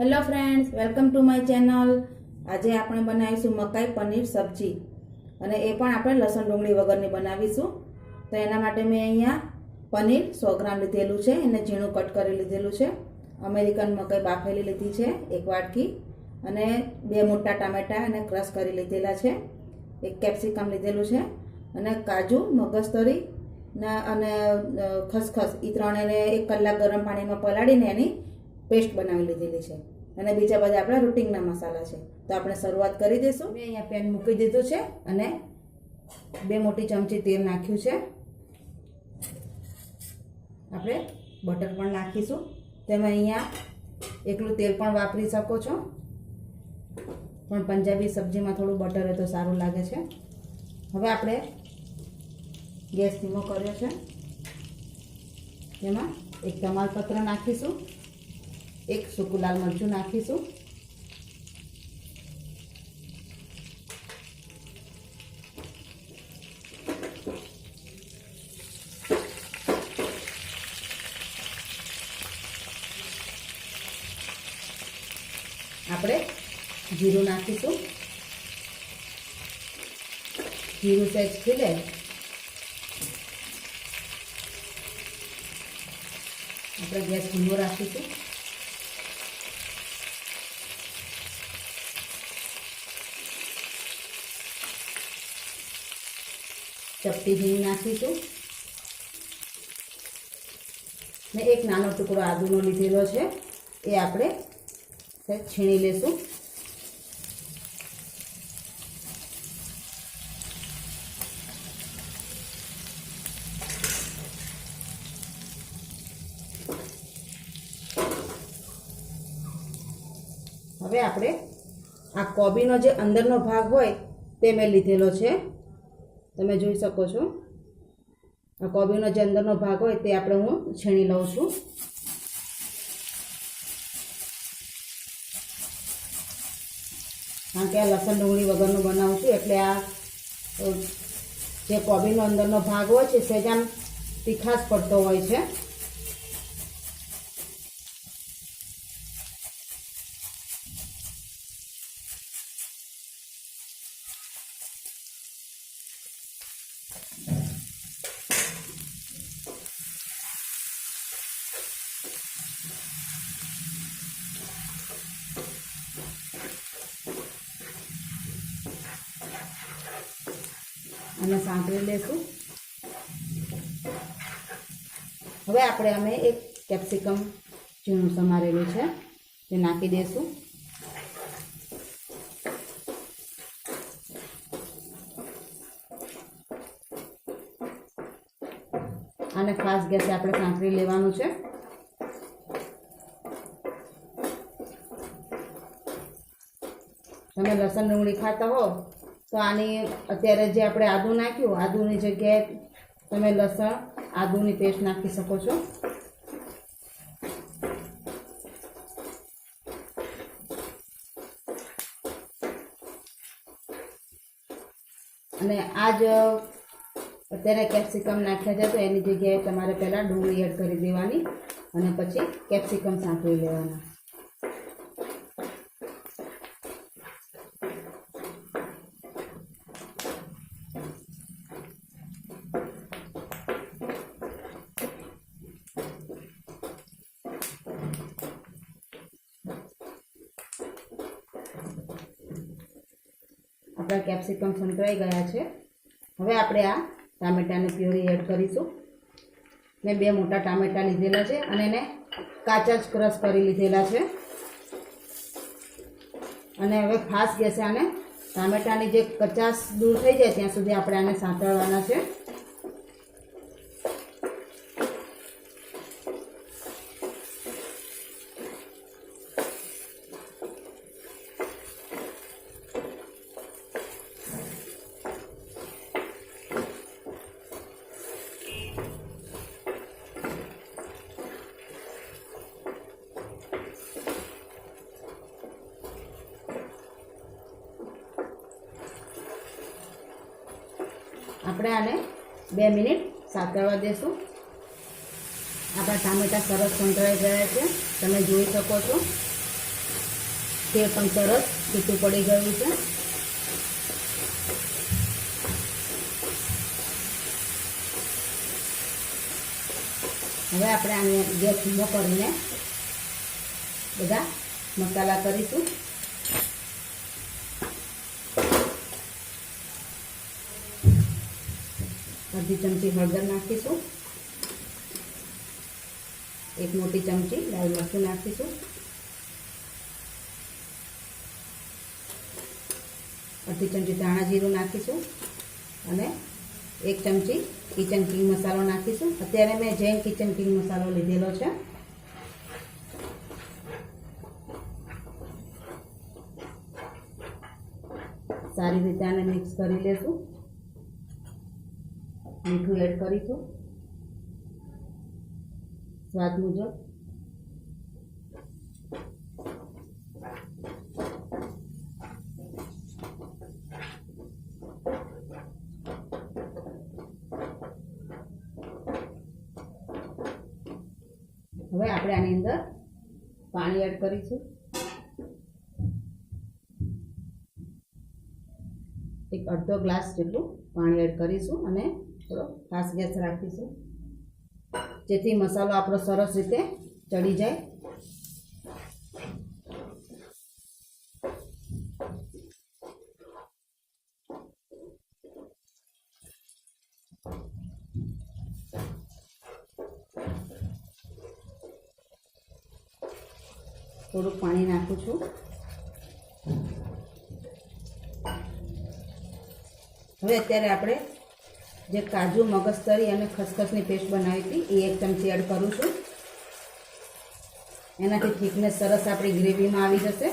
Hello friends, welcome to my channel. આજે આપણે બનાવીશું મકાઈ પનીર સબ્જી. અને એ પણ આપણે લસણ ડુંગળી વગરની બનાવીશું. તો એના માટે મેં અહીંયા પનીર સો ગ્રામ લીધેલું છે. એને ઝીણું કટ કરી લીધેલું છે. અમેરિકન મકાઈ બાફેલી લીધી છે, એક વાટકી. અને બે મોટા ટામેટાં અને ક્રશ કરી લીધેલા છે. એક કેપ્સિકમ લીધેલું છે. અને કાજુ, મગજતરી અને ખસખસ. એ ત્રણેને એક કલાક ગરમ પાણીમાં પલાળીને એની પેસ્ટ બનાવી લીધેલી છે. અને બીજા બધા આપણા રૂટિંગના મસાલા છે. તો આપણે શરૂઆત કરી દઈશું મેં અહીંયા પેન મૂકી દીધું છે અને બે મોટી ચમચી તેલ નાખ્યું છે. આપણે બટર પણ નાખીશું. તેમાં અહીંયા એકલું તેલ પણ વાપરી શકો છો. પણ પંજાબી સબ્જીમાં થોડું બટર હોય તો સારું લાગે છે. હવે આપણે ગેસ ધીમો કર્યો છે. એમાં એક તમાલપત્ર નાખીશું. એક સૂકું લાલ મરચું નાખીશું. આપણે જીરું નાખીશું. જીરું સહેજ ખીલે. આપણે ગેસ ધીમો રાખીશું. ચપટી હિંગ નાખીશું ને એક નાનો ટુકડો આદુનો લીધેલો છે. એ આપણે છીણી લેશું. હવે આપણે આ કોબીનો જે અંદરનો ભાગ હોય તે મેં લીધેલો છે. તમે જોઈ શકો છો. આ કોબીનો જે અંદરનો ભાગ હોય તે આપણે હું છીણી લઉં છું. કારણ કે આ લસણ ડુંગળી વગરનું બનાવું છું, એટલે આ જે કોબીનો અંદરનો ભાગ હોય છે સહેજ આમ તીખાશ પડતો હોય છે. અને સાંકળી લેશું. હવે આપણે અમે એક કેપ્સિકમ ઝીણું સમારેલું છે, તે નાખી દઈશું અને ફાસ્ટ ગેસે આપણે સાંકળી લેવાનું છે. તમે લસણ ડુંગળી ખાતા હો તો આની અત્યારે જે આપણે આદું નાખ્યું, આદુની જગ્યાએ તમે લસણ, આદુની પેસ્ટ નાખી શકો છો. અને આ જ અત્યારે કેપ્સિકમ નાખ્યા છે, તો એની જગ્યાએ તમારે પહેલાં ડુંગળી એડ કરી દેવાની અને પછી કેપ્સિકમ સાંકળી લેવાના. આપણા કેપ્સિકમ સંતળાઈ ગયા છે. હવે આપણે આ ટામેટાની પ્યુરી એડ કરીશું. મેં બે મોટા ટામેટાં લીધેલા છે અને એને કાચા જ ક્રશ કરી લીધેલા છે. અને હવે ખાસ ગેસે આને ટામેટાની જે કચાસ દૂર થઈ જાય ત્યાં સુધી આપણે આને સાંતળવાના છે. આપણે આને બે મિનિટ સાતળવા દેશું. આપણા ટામેટા સરસ સંતળાઈ ગયા છે. તમે જોઈ શકો છો. તે પણ સરસ છૂટું પડી ગયું છે. હવે આપણે આને ગેસ ધીમો બધા મસાલા કરીશું. અડધી ચમચી હળદર નાખીશું. એક મોટી ચમચી લાલ મરચું નાખીશું. અડધી ચમચી ધાણા જીરું નાખીશું અને એક ચમચી કિચન કિંગ મસાલો નાખીશું. અત્યારે મેં જૈન કિચન કિંગ મસાલો લીધેલો છે. સારી રીતે આને મિક્સ કરી લેશું. મીઠું એડ કરીશું. સ્વાદ મુજબ. હવે આપણે આની અંદર પાણી એડ કરીશું. એક અડધો ગ્લાસ જેટલું પાણી એડ કરીશું અને થોડો ખાસ ગેસ રાખીશું. જેથી મસાલો આપણો સરસ રીતે ચડી જાય. થોડુંક પાણી નાખું છું. હવે અત્યારે આપણે જે કાજુ, મગજતરી અને ખસખસની પેસ્ટ બનાવી હતી, એ એક ચમચી એડ કરું છું. એનાથી થિકનેસ સરસ આપણી ગ્રેવીમાં આવી જશે.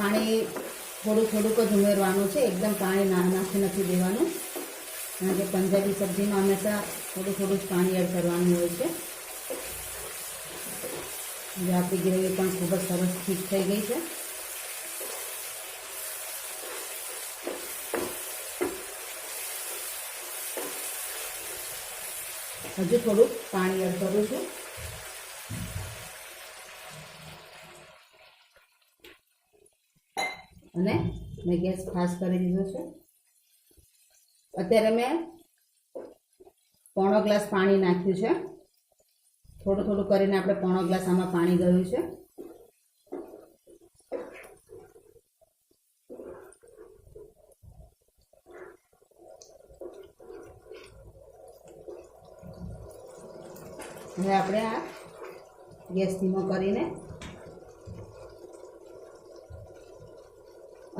પાણી થોડું થોડુંક જ ઉમેરવાનું છે. એકદમ પાણી ના નાખી નથી દેવાનું. કારણ કે પંજાબી સબ્જીમાં હંમેશા થોડું થોડું જ પાણી એડ કરવાનું હોય છે. જે આપણી ગ્રેવી પણ ખૂબ જ સરસ ઠીક થઈ ગઈ છે. હજુ થોડુંક પાણી એડ કરું છું અને મેં ગેસ ફાસ્ટ કરી દીધો છે. અત્યારે મેં પોણો ગ્લાસ પાણી નાખ્યું છે. થોડું થોડું કરીને આપણે પોણો ગ્લાસ આમાં પાણી ગયું છે. હવે આપણે આ ગેસ ધીમો કરીને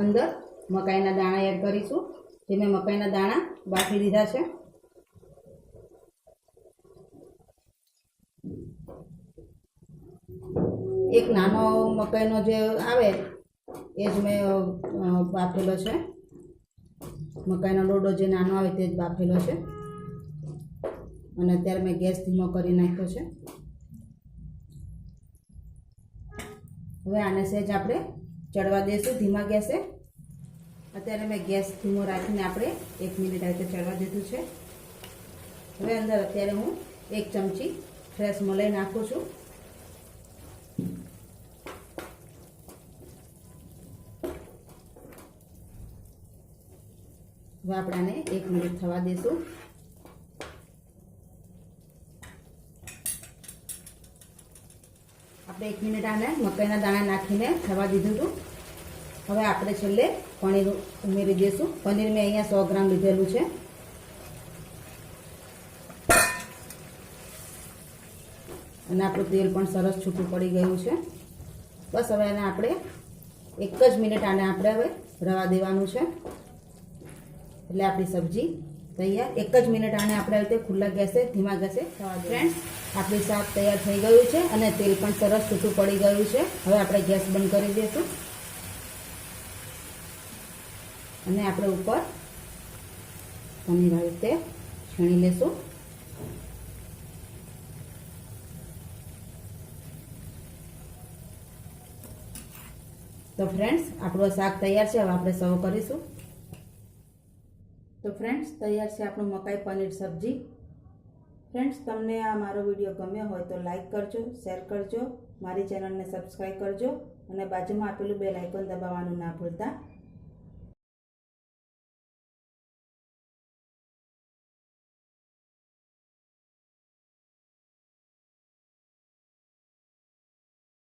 અંદર મકાઈના દાણા એડ કરીશું જે મેં મકાઈના દાણા બાફી દીધા છે. એક નાનો મકાઈનો જે આવે, એ જ મેં બાફેલો છે. મકાઈનો લોડો જે નાનો આવે તે જ બાફેલો છે. અને અત્યારે મેં ગેસ ધીમો કરી નાખ્યો છે. હવે આને સહેજ આપણે ચડવા દેશું, ધીમા ગેસે. અત્યારે મેં ગેસ ધીમો રાખીને આપણે એક મિનિટ રીતે ચડવા દીધું છે. હવે અંદર અત્યારે હું એક ચમચી ફ્રેશ મલાઈ નાખું છું. હવે એક મિનિટ થવા દઈશું એક મિનિટ આને મકાઈના દાણા નાખીને થવા દીધું હતું. હવે આપણે છેલ્લે પનીર ઉમેરી દઈશું. પનીર મેં અહીંયા સો ગ્રામ લીધેલું છે. અને આપણું તેલ પણ સરસ છૂટું પડી ગયું છે. બસ હવે એને આપણે એક જ મિનિટ આને આપણે હવે રવા દેવાનું છે. એટલે આપણી સબ્જી તૈયાર. એક જ મિનિટ આને આપણે રીતે ખુલ્લા ગેસે, ધીમા ગેસે થવા ફ્રેન્ડ્સ આપણી શાક તૈયાર થઈ ગયું છે અને તેલ પણ સરસ છૂટું પડી ગયું છે. હવે આપણે ગેસ બંધ કરી દઈશું. અને આપણે ઉપર પનીર આવી રીતે છીણી લેશું. તો ફ્રેન્ડ્સ આપણું શાક તૈયાર છે. હવે આપણે સર્વ કરીશું. તો ફ્રેન્ડ્સ તૈયાર છે આપણું મકાઈ પનીર સબ્જી. ફ્રેન્ડ્સ તમને આ મારો વીડિયો ગમ્યો હોય તો લાઇક કરજો શેર કરજો, મારી ચેનલને સબસ્ક્રાઈબ કરજો અને બાજુમાં આપેલું બેલ આઇકોન દબાવવાનું ના ભૂલતા.